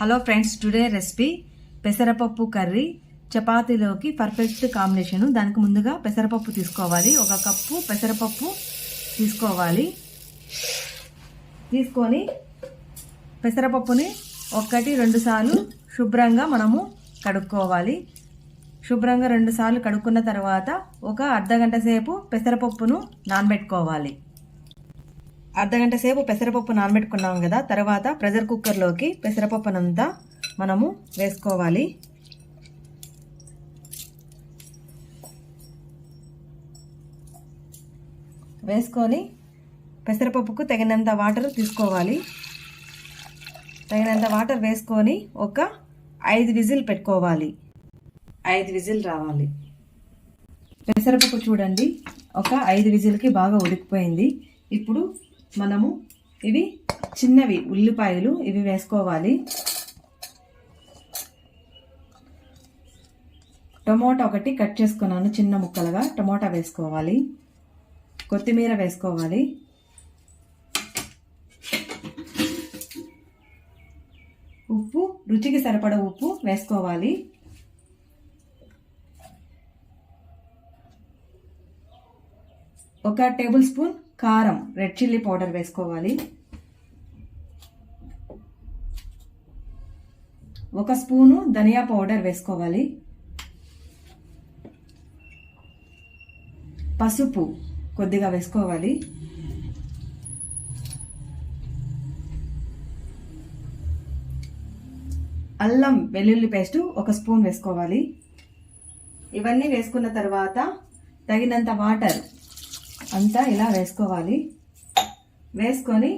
Hello friends today recipe పెసరపప్పు curry చపాతీలోకి perfect combination దానికి ముందుగా పెసరపప్పు తీసుకోవాలి. ఒక కప్పు పెసరపప్పు తీసుకోవాలి. తీసుకొని పెసరపప్పుని ఒకటి రెండు సార్లు శుభ్రంగా మనము కడుక్కోవాలి. శుభ్రంగా రెండు సార్లు కడుక్కున్న తర్వాత ఒక అర్ధగంట సేపు పెసరపప్పును నానబెట్టుకోవాలి. అర్ధగంట సేపు పెసరపప్పు నానబెట్టుకున్నాం కదా తర్వాత ప్రెషర్ కుక్కర్లోకి పెసరపప్పునంతా మనము వేసుకోవాలి. వేసుకొని పెసరపప్పుకు తగినంత వాటర్ తీసుకోవాలి. తగినంత వాటర్ వేసుకొని ఒక ఐదు విజిల్ పెట్టుకోవాలి. ఐదు విజిల్ రావాలి. పెసరపప్పు చూడండి ఒక ఐదు విజిల్కి బాగా ఉడికిపోయింది. ఇప్పుడు మనము ఇవి చిన్నవి ఉల్లిపాయలు ఇవి వేసుకోవాలి. టమోటా ఒకటి కట్ చేసుకున్నాను చిన్న ముక్కలుగా. టమోటా వేసుకోవాలి. కొత్తిమీర వేసుకోవాలి. ఉప్పు రుచికి సరిపడ ఉప్పు వేసుకోవాలి. ఒక టేబుల్ స్పూన్ కారం రెడ్ చిల్లీ పౌడర్ వేసుకోవాలి. ఒక స్పూను ధనియా పౌడర్ వేసుకోవాలి. పసుపు కొద్దిగా వేసుకోవాలి. అల్లం వెల్లుల్లి పేస్ట్ ఒక స్పూన్ వేసుకోవాలి. ఇవన్నీ వేసుకున్న తర్వాత తగినంత వాటర్ అంతా ఇలా వేసుకోవాలి. వేసుకొని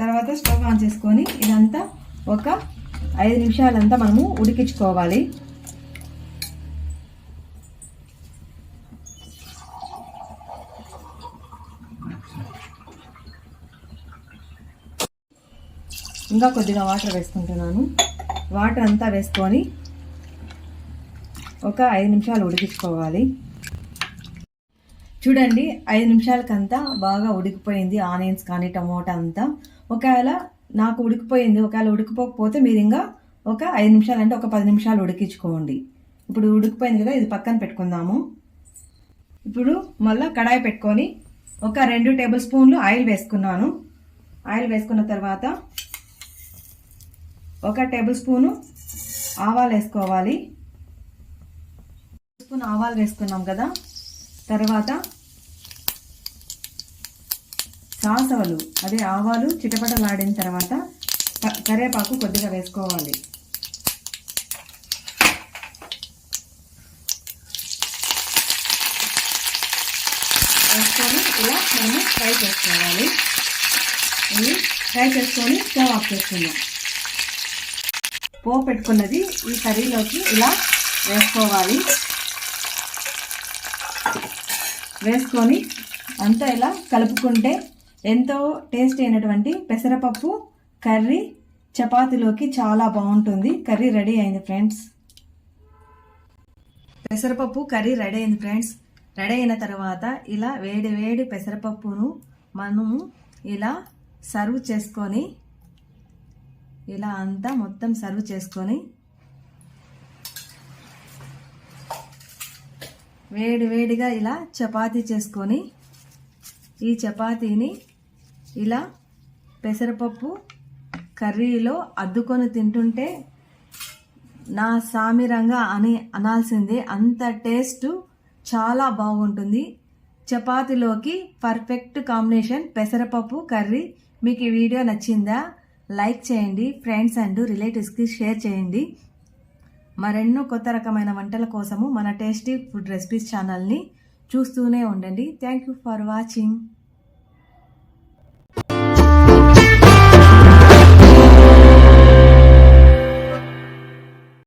తర్వాత స్టవ్ ఆన్ చేసుకొని ఇదంతా ఒక ఐదు నిమిషాలంతా మనము ఉడికించుకోవాలి. ఇంకా కొద్దిగా వాటర్ వేసుకుంటున్నాను. వాటర్ అంతా వేసుకొని ఒక ఐదు నిమిషాలు ఉడికించుకోవాలి. చూడండి ఐదు నిమిషాలకంతా బాగా ఉడికిపోయింది ఆనియన్స్ కానీ టమోటా అంతా. ఒకవేళ నాకు ఉడికిపోయింది ఒకవేళ ఉడికిపోకపోతే మీరు ఇంకా ఒక ఐదు నిమిషాలు అంటే ఒక పది నిమిషాలు ఉడికించుకోండి. ఇప్పుడు ఉడికిపోయింది కదా ఇది పక్కన పెట్టుకుందాము. ఇప్పుడు మళ్ళీ కడాయి పెట్టుకొని ఒక రెండు టేబుల్ స్పూన్లు ఆయిల్ వేసుకున్నాను. ఆయిల్ వేసుకున్న తర్వాత ఒక టేబుల్ స్పూను ఆవాలు వేసుకోవాలి. స్పూన్ ఆవాలు వేసుకున్నాం కదా. తర్వాత సాసవలు అదే ఆవాలు చిటపటలాడిన తర్వాత కరివేపాకు కొద్దిగా వేసుకోవాలి. వేసుకొని ఇలా మనము ఫ్రై చేసుకోవాలి. ఇవి ఫ్రై చేసుకొని స్టవ్ ఆఫ్ చేసుకుందాం. పోపు పెట్టుకున్నది ఈ కర్రీలోకి ఇలా వేసుకోవాలి. వేసుకొని అంతా ఇలా కలుపుకుంటే ఎంతో టేస్ట్ అయినటువంటి పెసరపప్పు కర్రీ చపాతీలోకి చాలా బాగుంటుంది. కర్రీ రెడీ అయింది ఫ్రెండ్స్. పెసరపప్పు కర్రీ రెడీ అయింది ఫ్రెండ్స్. రెడీ అయిన తర్వాత ఇలా వేడి వేడి పెసరపప్పును మనము ఇలా సర్వ్ చేసుకొని ఇలా అంతా మొత్తం సర్వ్ చేసుకొని వేడి వేడిగా ఇలా చపాతీ చేసుకొని ఈ చపాతీని ఇలా పెసరపప్పు కర్రీలో అద్దుకొని తింటుంటే నా సామిరంగా అని అనాల్సిందే. అంత టేస్ట్ చాలా బాగుంటుంది. చపాతీలోకి పర్ఫెక్ట్ కాంబినేషన్ పెసరపప్పు కర్రీ. మీకు ఈ వీడియో నచ్చిందా? లైక్ చేయండి. ఫ్రెండ్స్ అండ్ రిలేటివ్స్కి షేర్ చేయండి. మరెన్నో కొత్త రకమైన వంటల కోసము మన టేస్టీ ఫుడ్ రెసిపీస్ ఛానల్ని చూస్తూనే ఉండండి. Thank you for watching